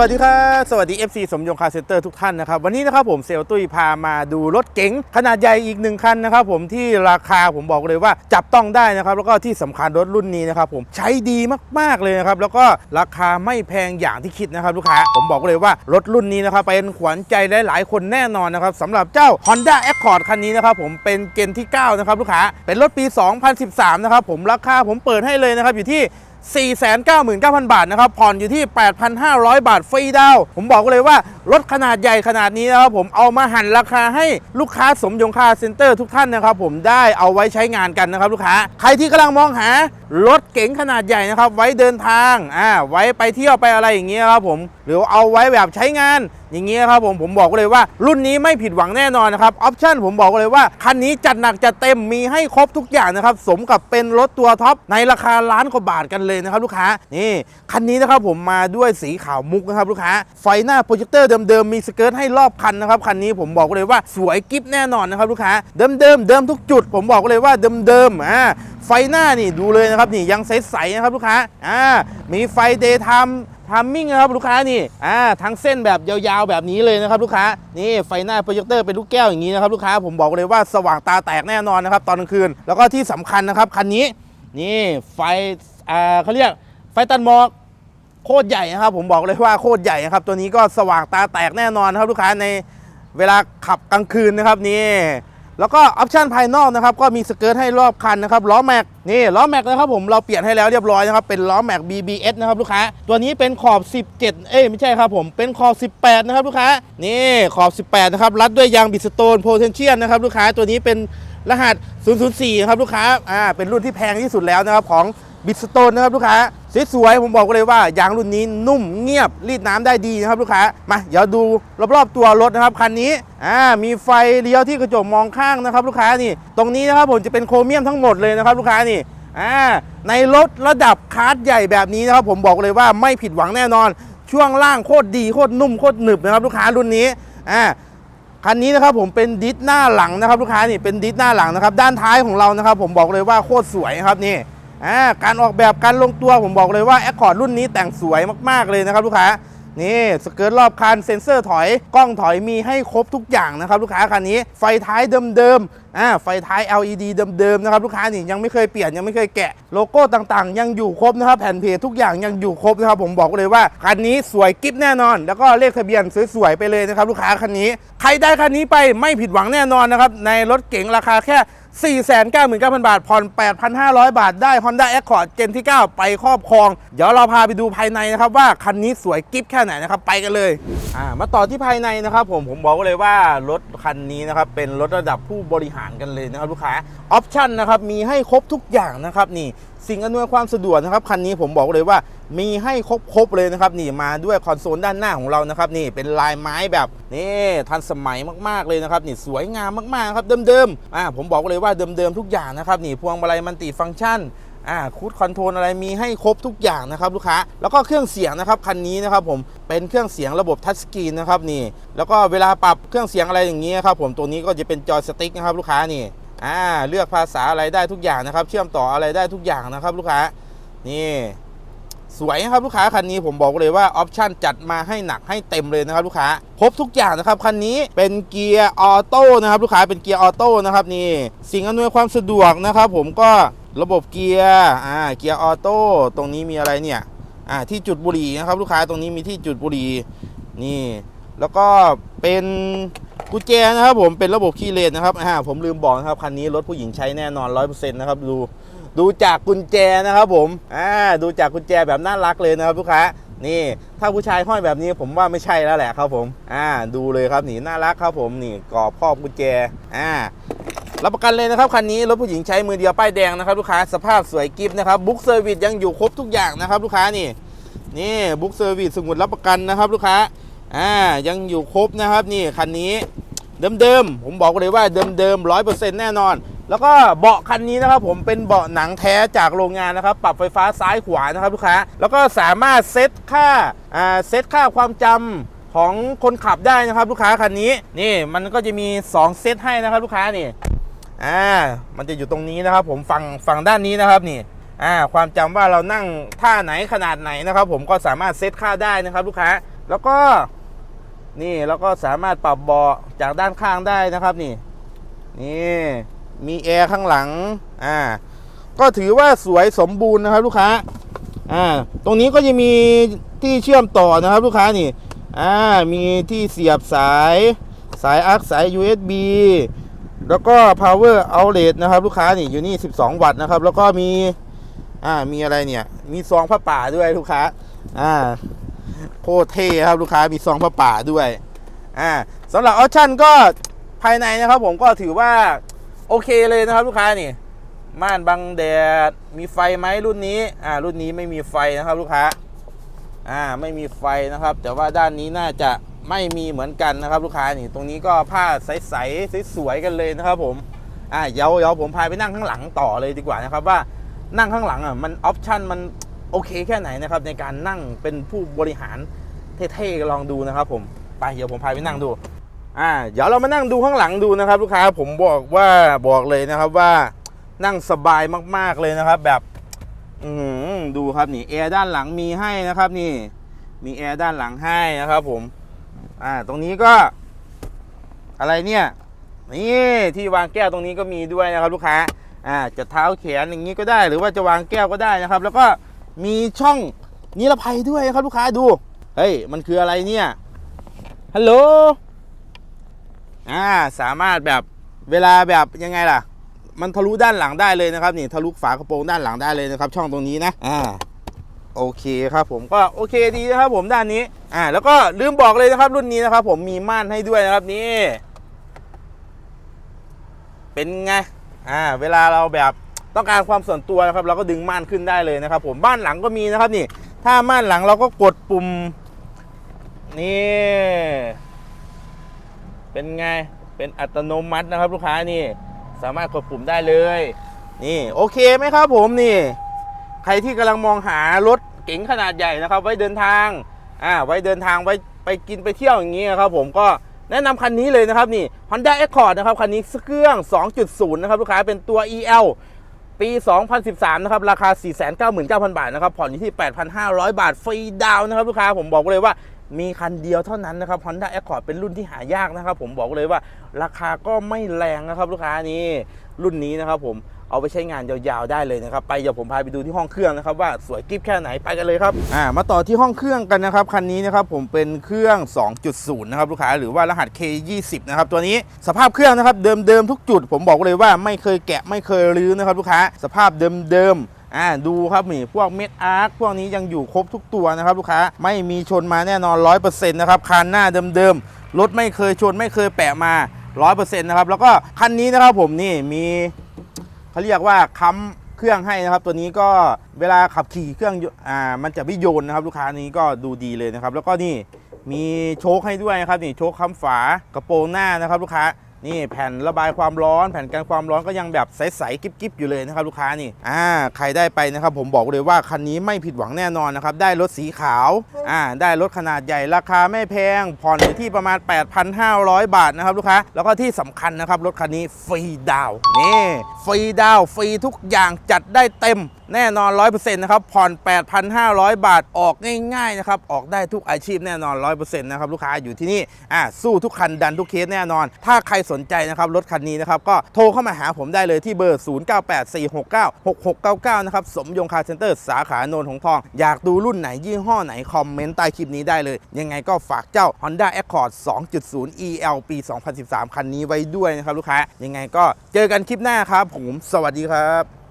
วัสดีครับสวัสดี FC สมยงคาเซ็นเตอร์ทุกท่านนะครับ วันนี้นะครับผมเซลตุ้ยพามาดูรถเก๋งขนาดใหญ่อีกหนึ่งคันนะครับผมที่ราคาผมบอกเลยว่าจับต้องได้นะครับ แล้วก็ที่สำคัญรถรุ่นนี้นะครับผมใช้ดีมากๆเลยนะครับ แล้วก็ราคาไม่แพงอย่างที่คิดนะครับลูกค้าผมบอกเลยว่ารถรุ่นนี้นะครับเป็นขวัญใจหลายๆคนแน่นอนนะครับสำหรับเจ้า Honda Accord คันนี้นะครับผมเป็นเจนที่ 9 นะครับลูกค้าเป็นรถปี 2013 นะครับผมราคาผมเปิดให้เลยนะครับอยู่ที่ 499,000 บาทนะครับ ผ่อนอยู่ที่ 8,500 บาทฟรีดาว ผมบอกเลยว่า รถขนาดใหญ่ขนาดนี้นะครับผมเอามาหันราคาให้ลูกค้าสมยงคาเซ็นเตอร์ทุกท่านนะครับผมได้เอาไว้ใช้งานกันนะครับลูกค้า ใครที่กำลังมองหารถเก๋งขนาดใหญ่นะครับ ไว้เดินทางอ่าไว้ไปเที่ยวไปอะไรอย่างเงี้ยครับผมหรือเอาไว้แบบใช้งานอย่างเงี้ยครับผมผมบอกเลยว่า รุ่นนี้ไม่ผิดหวังแน่นอนนะครับออปชั่นผมบอกเลยว่า คันนี้จัดหนักจัดเต็มมีให้ครบทุกอย่างนะครับ สมกับเป็นรถตัวท็อปในราคาล้านกว่าบาทกันเลยนะครับลูกค้านี่คันนี้นะครับผมมาด้วยสีขาวมุกนะครับลูกค้าไฟหน้าโปรเจคเตอร์เดิมๆมีสเกิร์ตให้รอบคันนะครับคันนี้ผมบอกเลยว่าสวยกิ๊บแน่นอนนะครับลูกค้าเดิมๆเดิมทุกจุด ผมบอกเลยว่าเดิมๆอ่า ไฟหน้านี่ดูเลยนะครับนี่ยังใสๆนะครับลูกค้าอ่ามีไฟเดย์ไทม์ทามมิ่งนะครับลูกค้านี่อ่าทั้งเส้นแบบยาวๆแบบนี้เลยนะครับลูกค้านี่ไฟหน้าโปรเจคเตอร์เป็นลูกแก้วอย่างนี้นะครับลูกค้าผมบอกเลยว่าสว่างตาแตกแน่นอนนะครับตอนกลางคืน แล้วก็ที่สำคัญนะครับคันนี้นี่ไฟอ่าเขาเรียกไฟตัดหมอกโคตรใหญ่นะครับผมบอกเลยว่าโคตรใหญ่นะครับตัวนี้ก็สว่างตาแตกแน่นอนนะครับลูกค้าในเวลาขับกลางคืนนะครับนี่ แล้วก็ออปชันภายนอกนะครับก็มีสเกิร์ตให้รอบคันนะครับล้อแม็กนี่ล้อแม็กนะครับผมเราเปลี่ยนให้แล้วเรียบร้อยนะครับเป็นล้อแม็ก BBS นะครับลูกค้า ตัวนี้เป็นขอบ 17 เอ้ยไม่ใช่ครับผมเป็นขอบ 18 นะครับลูกค้านี่ขอบ 18 นะครับรัดด้วยยางบิสโตนโพเทนเชียลนะครับลูกค้าตัวนี้เป็นรหัส 004นะครับลูกค้าอ่าเป็นรุ่นที่แพงที่สุดแล้วนะครับของ บิสโตนนะครับลูกค้าสวยๆผมบอกเลยว่ายางรุ่นนี้นุ่มเงียบรีดน้ำได้ดีนะครับลูกค้ามาเดี๋ยวดูรอบๆตัวรถนะครับคันนี้อ่ามีไฟเลี้ยวที่กระจกมองข้างนะครับลูกค้านี่ตรงนี้นะครับผมจะเป็นโครเมียมทั้งหมดเลยนะครับลูกค้านี่อ่าในรถระดับคาร์ดใหญ่แบบนี้นะครับผมบอกเลยว่าไม่ผิดหวังแน่นอน ช่วงล่างโคตรดีโคตรนุ่มโคตรหนึบนะครับลูกค้ารุ่นนี้อ่าคันนี้นะครับผมเป็นดิสหน้าหลังนะครับลูกค้านี่เป็นดิสหน้าหลังนะครับด้านท้ายของเรานะครับผมบอกเลยว่าโคตรสวยครับนี่ อ่าการออกแบบการลงตัวผมบอกเลยว่าแอคคอร์ดรุ่นนี้แต่งสวยมากๆเลยนะครับลูกค้านี่สเกิร์ตรอบคันเซ็นเซอร์ถอยกล้องถอยมีให้ครบทุกอย่างนะครับลูกค้าคันนี้ไฟท้ายเดิมๆอ่าไฟท้าย LED เดิมๆนะครับลูกค้านี่ยังไม่เคยเปลี่ยนยังไม่เคยแกะโลโก้ต่างๆ ยังอยู่ครบนะครับแผ่นเพจทุกอย่างยังอยู่ครบนะครับผมบอกเลยว่าคันนี้สวยกิ๊บแน่นอน แล้วก็เลขทะเบียนสวยๆไปเลยนะครับลูกค้าคันนี้ ใครได้คันนี้ไปไม่ผิดหวังแน่นอนนะครับในรถเก๋งราคาแค่ 499,000 บาท ผ่อน 8,500 บาทได้ Honda Accord Gen ที่ 9 ไปครอบครอง เดี๋ยวเราพาไปดูภายในนะครับ ว่าคันนี้สวยกิฟแค่ไหนนะครับ ไปกันเลยอ่ามาต่อที่ภายในนะครับผมผมบอกเลยว่ารถคันนี้นะครับ เป็นรถระดับผู้บริหารกันเลยนะครับลูกค้าออปชั่นนะครับ มีให้ครบทุกอย่างนะครับนี่ สิ่งอำนวยความสะดวกนะครับคันนี้ผมบอกเลยว่ามีให้ครบๆเลยนะครับนี่มาด้วยคอนโซลด้านหน้าของเรานะครับนี่เป็นลายไม้แบบนี่ทันสมัยมากๆเลยนะครับนี่สวยงามมากๆครับเดิมๆอ่าผมบอกเลยว่าเดิมๆทุกอย่างนะครับนี่พวงมาลัยมันติฟังก์ชันอ่าคูดคอนโทรลอะไรมีให้ครบทุกอย่างนะครับลูกค้า แล้วก็เครื่องเสียงนะครับคันนี้นะครับผมเป็นเครื่องเสียงระบบทัชสกรีนนะครับนี่ แล้วก็เวลาปรับเครื่องเสียงอะไรอย่างนี้ครับผมตัวนี้ก็จะเป็นจอยสติ๊กนะครับลูกค้านี่ อ่าเลือกภาษาอะไรได้ทุกอย่างนะครับ เชื่อมต่ออะไรได้ทุกอย่างนะครับ ลูกค้านี่สวยนะครับลูกค้าคันนี้ผมบอกเลยว่าออปชั่นจัดมาให้หนักให้เต็มเลยนะครับลูกค้าครบทุกอย่างนะครับคันนี้เป็นเกียร์ออโต้นะครับลูกค้าเป็นเกียร์ออโต้นะครับนี่สิ่งอำนวยความสะดวกนะครับผมก็ระบบเกียร์อ่าเกียร์ออโต้ตรงนี้มีอะไรเนี่ยอ่าที่จุดบุหรี่นะครับลูกค้าตรงนี้มีที่จุดบุหรี่นี่ แล้วก็เป็นกุญแจนะครับผมเป็นระบบคีย์เลนนะครับอ่าผมลืมบอกนะครับคันนี้รถผู้หญิงใช้แน่นอน100%นะครับดูดูจากกุญแจนะครับผมอ่าดูจากกุญแจแบบน่ารักเลยนะครับลูกค้านี่ ถ้าผู้ชายห้อยแบบนี้ผมว่าไม่ใช่แล้วแหละครับผมอ่าดูเลยครับนี่น่ารักครับผมนี่กรอบครอบกุญแจอ่ารับประกันเลยนะครับคันนี้รถผู้หญิงใช้มือเดียวป้ายแดงนะครับลูกค้าสภาพสวยกิฟต์นะครับบุ๊กเซอร์วิสยังอยู่ครบทุกอย่างนะครับลูกค้านี่นี่บุ๊กเซอร์วิสสมุดรับประกันนะครับลูกค้า อ่ายังอยู่ครบนะครับนี่คันนี้เดิมๆผมบอกเลยว่าเดิมๆร้อยเปอร์เซ็นต์แน่นอน แล้วก็เบาะคันนี้นะครับผมเป็นเบาะหนังแท้จากโรงงานนะครับ ปรับไฟฟ้าซ้ายขวานะครับลูกค้าแล้วก็สามารถเซตค่าอ่าเซตค่าความจำของคนขับได้นะครับ ลูกค้าคันนี้นี่มันก็จะมี 2 เซตให้นะครับลูกค้านี่อ่ามันจะอยู่ตรงนี้นะครับ ผมฝั่งฝั่งด้านนี้นะครับนี่อ่าความจำว่าเรานั่งท่าไหนขนาดไหนนะครับ ผมก็สามารถเซตค่าได้นะครับ ลูกค้า แล้วก็ นี่แล้วก็สามารถปรับเบาะจากด้านข้างได้นะครับนี่ นี่มีแอร์ข้างหลังอ่าก็ถือว่าสวยสมบูรณ์นะครับลูกค้าอ่าตรงนี้ก็จะมีที่เชื่อมต่อนะครับลูกค้านี่อ่ามีที่เสียบสายสายอาร์คสาย USB แล้วก็ power outlet นะครับ ลูกค้านี่อยู่นี่ 12 วัตต์นะครับ แล้วก็มีอ่ามีอะไรเนี่ย มีซองผ้าป่าด้วยลูกค้าอ่า คตรเท่ครับลูกค้ามีซองผ้าป่าด้วยอ่าสำหรับออปชั่นก็ภายในนะครับผมก็ถือว่าโอเคเลยนะครับลูกค้านี่ ม่านบังแดดมีไฟไหมรุ่นนี้อ่ารุ่นนี้ไม่มีไฟนะครับลูกค้าอ่าไม่มีไฟนะครับ แต่ว่าด้านนี้น่าจะไม่มีเหมือนกันนะครับ ลูกค้านี่ตรงนี้ก็ผ้าใสๆสวยๆกันเลยนะครับผมอ่าเดี๋ยวเดี๋ยวผมพาไปนั่งข้างหลังต่อเลยดีกว่านะครับว่านั่งข้างหลังอะมันออปชั่นมัน โอเคแค่ไหนนะครับในการนั่งเป็นผู้บริหารเท่ๆลองดูนะครับผมไปเดี๋ยวผมพาไปนั่งดูอ่าเดี๋ยวเรามานั่งดูข้างหลังดูนะครับลูกค้าผมบอกว่าบอกเลยนะครับว่านั่งสบายมากๆเลยนะครับ แบบอืมดูครับนี่แอร์ด้านหลังมีให้นะครับ นี่ มีแอร์ด้านหลังให้นะครับ ผม อ่า ตรงนี้ก็ อะไรเนี่ยนี่ที่วางแก้วตรงนี้ก็มีด้วยนะครับ ลูกค้า อ่าจะเท้าแขนอย่างนี้ก็ได้ หรือว่าจะวางแก้วก็ได้นะครับ แล้วก็ มีช่องนิรภัยด้วยครับลูกค้าดู เฮ้ย มันคืออะไรเนี่ย ฮัลโหล อ่า สามารถแบบเวลาแบบยังไงล่ะ มันทะลุด้านหลังได้เลยนะครับนี่ทะลุฝากระโปรงด้านหลังได้เลยนะครับ ช่องตรงนี้นะ อ่า โอเคครับผมก็โอเคดีนะครับผมด้านนี้ อ่า แล้วก็ลืมบอกเลยนะครับ รุ่นนี้นะครับ ผมมีม่านให้ด้วยนะครับนี่ เป็นไง อ่า เวลาเราแบบ ต้องการความส่วนตัวนะครับ เราก็ดึงม่านขึ้นได้เลยนะครับ ผมบ้านหลังก็มีนะครับนี่ ถ้าม่านหลังเราก็กดปุ่มนี่เป็นไงเป็นอัตโนมัตินะครับ ลูกค้านี่ สามารถกดปุ่มได้เลย นี่โอเคไหมครับผมนี่ ใครที่กำลังมองหารถเก๋งขนาดใหญ่นะครับ ไว้เดินทางอ่าไว้เดินทางไว้ไปกินไปเที่ยวอย่างนี้นครับ ผมก็แนะนำคันนี้เลยนะครับนี่ Honda Accord นะครับ คันนี้เครื่อง 2.0 นะครับ ลูกค้าเป็นตัว EL ปี 2013 นะครับ ราคา 499,000 บาทนะครับ ผ่อนอยู่ที่ 8,500 บาท ฟรีดาวน์นะครับ ลูกค้า ผมบอกเลยว่ามีคันเดียวเท่านั้นนะครับ Honda Accord เป็นรุ่นที่หายากนะครับ ผมบอกเลยว่าราคาก็ไม่แรงนะครับ ลูกค้านี่รุ่นนี้นะครับผม เอาไปใช้งานยาวๆได้เลยนะครับ ไปเดี๋ยวผมพาไปดูที่ห้องเครื่องนะครับ ว่าสวยกิ๊บแค่ไหนไปกันเลยครับอ่ามาต่อที่ห้องเครื่องกันนะครับคันนี้นะครับผมเป็นเครื่อง 2.0 นะครับลูกค้าหรือว่ารหัส K20 นะครับตัวนี้สภาพเครื่องนะครับเดิมๆทุกจุด ผมบอกเลยว่าไม่เคยแกะไม่เคยรื้อนะครับลูกค้าสภาพเดิมๆอ่าดูครับนี่พวกเม็ดอาร์คพวกนี้ยังอยู่ครบทุกตัวนะครับลูกค้าไม่มีชนมาแน่นอน 100%นะครับคันหน้าเดิมๆรถไม่เคยชนไม่เคยแปะมา 100%นะครับแล้วก็คันนี้นะครับผมนี่มี เขาเรียกว่าค้ำเครื่องให้นะครับ ตัวนี้ก็เวลาขับขี่เครื่องอ่ามันจะไม่โยนนะครับ ลูกค้านี้ก็ดูดีเลยนะครับ แล้วก็นี่มีโชคให้ด้วยนะครับนี่โชคค้ำฝากระโปรงหน้านะครับ ลูกค้า นี่แผ่นระบายความร้อน แผ่นกันความร้อนก็ยังแบบใสๆกิ๊บๆอยู่เลยนะครับลูกค้านี่อ่าใครได้ไปนะครับ ผมบอกเลยว่าคันนี้ไม่ผิดหวังแน่นอนนะครับ ได้รถสีขาวอ่าได้รถขนาดใหญ่ราคาไม่แพง ผ่อนอยู่ที่ประมาณ 8,500 บาทนะครับลูกค้า แล้วก็ที่สำคัญนะครับ รถคันนี้ฟรีดาวน์นี่ฟรีดาวน์ฟรีทุกอย่างจัดได้เต็มแน่นอน 100%นะครับ ผ่อน 8,500 บาท ออกง่าย ๆ นะครับ ออกได้ทุกอาชีพแน่นอน 100%นะครับ ลูกค้าอยู่ที่นี่ อ่า สู้ทุกคันดันทุกเคสแน่นอน ถ้าใครสนใจนะครับรถคันนี้นะครับก็โทรเข้ามาหาผมได้เลยที่เบอร์ 0984696699 นะครับ สมยงคาร์เซ็นเตอร์สาขาโนนหงทอง อยากดูรุ่นไหนยี่ห้อไหน คอมเมนต์ใต้คลิปนี้ได้เลย ยังไงก็ฝากเจ้า Honda Accord 2.0 EL ปี 2013 คันนี้ไว้ด้วยนะครับลูกค้า ยังไงก็เจอกันคลิปหน้าครับผม สวัสดีครับ